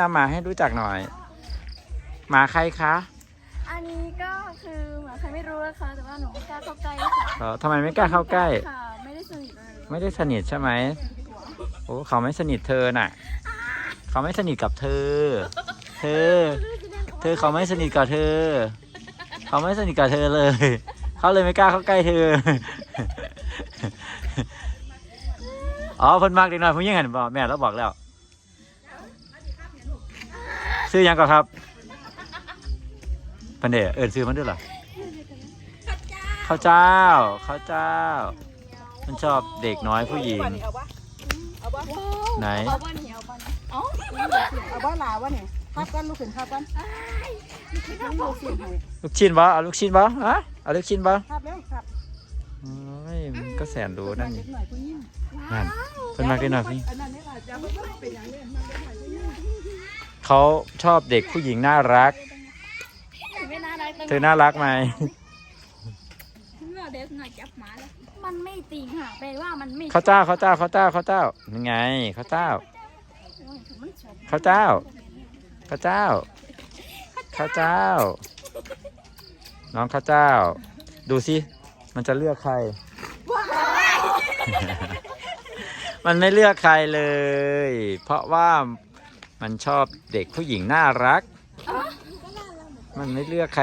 นำหมาให้รู้จักหน่อย หมาใครคะ อันนี้ก็คือเหมือนใครไม่รู้นะคะแต่ว่าหนูไม่กล้าเข้าใกล้ค่ะเออทำไมไม่กล้าเข้าใกล้ ค่ะไม่ได้สนิทเลยไม่ได้สนิทใช่ไหมโอ้เขาไม่สนิทเธอน่ะ เขาไม่สนิทกับเธอ เธอ เธอเขาไม่สนิทกับเธอ เขาไม่สนิทกับเธอเลย เขาเลยไม่กล้าเข้าใกล้เธอ อ๋อเพิ่นมากเด็กน้อยเพิ่งยังไงบอกแม่เราบอกแล้ว ซื้อหยังก่อนครับเพันเดเอิญซื้อมันด้วยเหรอข้าวเจ้าข้าวเจ้า มันชอบเด็กน้อยผู้หญิง เอาปะเอาปะไหน เอาบ้านเหนียวบ้านเอ้าเอาปะหลาวะเนี่ยทับกันลูกขึ้นทับกันลูกขึ้นให้ลูกชิ้นบ่เอาลูกชิ้นบ่ฮะเอาลูกชิ้นบ่ทับแล้วทับโอ้ยมันก็แสนรู้นั่นเล็นี่กหน่อยผู้หญิงนั่นเพิ่นมากเด็กน้อยผู้หญิงอันนั้นนี่ล่ะจะไม่เป็นอย่างนี้มันเป็นหน่อยผู้หญิง เขาชอบเด็กผู้หญิงน่ารัก ไม่น่ารักเธอน่ารักไหมเด็กหน่อยจับหมาแล้วมันไม่ติงค่ะแปลว่ามันไม่ข้าวเจ้าข้าวเจ้าข้าวเจ้าข้าวเจ้านี่ไงข้าวเจ้ามันชอบข้าวเจ้าข้าวเจ้าข้าวเจ้า น้องข้าวเจ้า ดูสิมันจะเลือกใคร มันไม่เลือกใครเลย เพราะว่า มันชอบเด็กผู้หญิงน่ารัก มันไม่เลือกใคร